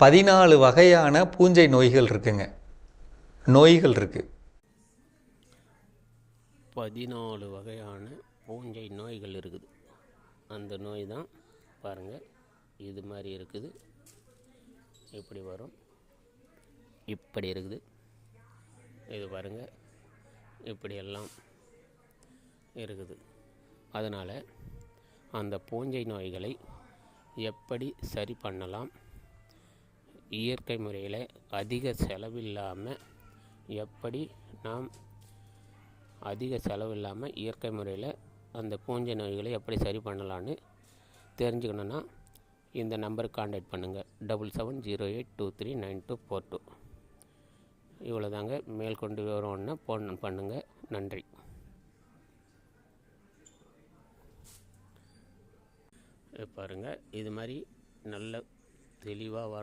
பதினாலு வகையான பூஞ்சை நோய்கள் இருக்குங்க. நோய்கள் இருக்குது பதினாலு வகையான பூஞ்சை நோய்கள் இருக்குது. அந்த நோய் தான் பாருங்கள் இது மாதிரி இருக்குது. இப்படி வரும். இப்படி இருக்குது. இது பாருங்கள் இப்படியெல்லாம் இருக்குது. அதனால் அந்த பூஞ்சை நோய்களை எப்படி சரி பண்ணலாம்? இயற்கை முறையில் அதிக செலவில்லாமல் எப்படி நாம் அதிக செலவில்லாமல் இயற்கை முறையில் அந்த பூஞ்சை நோய்களை எப்படி சரி பண்ணலான்னு தெரிஞ்சுக்கணுன்னா இந்த நம்பருக்கு காண்டாக்ட் பண்ணுங்கள் double seven zero eight two three nine two four two இவ்வளோ தாங்க மேற்கொண்டு விவரம்னா ஃபோன் பண்ணுங்கள் நன்றி. பாருங்கள் இது மாதிரி நல்ல தெளிவாக வர